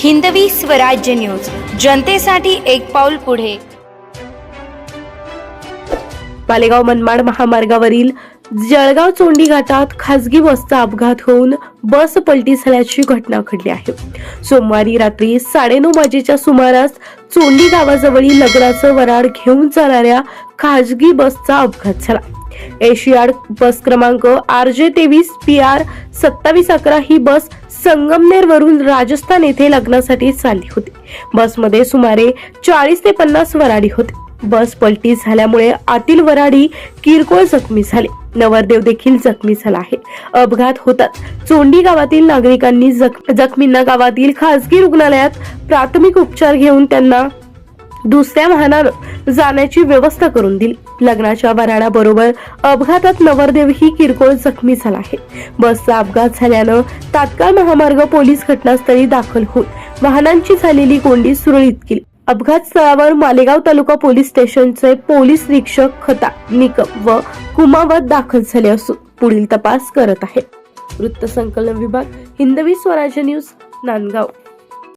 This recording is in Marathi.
हिंदवी स्वराज्य न्यूज. जनतेसाठी एक पाऊल पुढे. मालेगाव मनमाड महामार्गावरील जळगाव चोंडी घाटात खासगी बसचा अपघात होऊन बस पलटी झाल्याची घटना घडली आहे. सोमवारी रात्री साडेनऊ वाजेच्या सुमारास चोंडी गावाजवळील लग्नाचं वराड घेऊन जाणाऱ्या खासगी बसचा अपघात झाला. एशियाड बस क्रमांक आर जे तेवीस पी आर सत्तावीस अकरा ही बस संगमनेर वरून राजस्थान येथे लग्नासाठी चालली होती. बसमध्ये सुमारे चाळीस ते पन्नास वराडी होते. बस पलटी झाल्यामुळे आतील वराडी किरकोळ जखमी झाले. नवरदेव देखील जखमी झाला आहे. अपघात होतात. चोंडी गावातील नागरिकांनी जख- जखमींना गावातील खासगी रुग्णालयात प्राथमिक उपचार घेऊन त्यांना दुसऱ्या वाहनानं जाण्याची व्यवस्था करून दिली. लग्नाच्या वराडाबरोबर अपघातात नवरदेवही किरकोळ जखमी झाला आहे. बसचा अपघात झाल्यानं तात्काळ महामार्ग पोलीस घटनास्थळी दाखल होऊन वाहनांची झालेली कोंडी सुरळीत केली. अपघात स्थळावर मालेगाव तालुका पोलीस स्टेशनचे पोलीस निरीक्षक खता निकम व कुमावत दाखल झाले असून पुढील तपास करत आहे वृत्तसंकलन विभाग हिंदवी स्वराज्य न्यूज नांदगाव.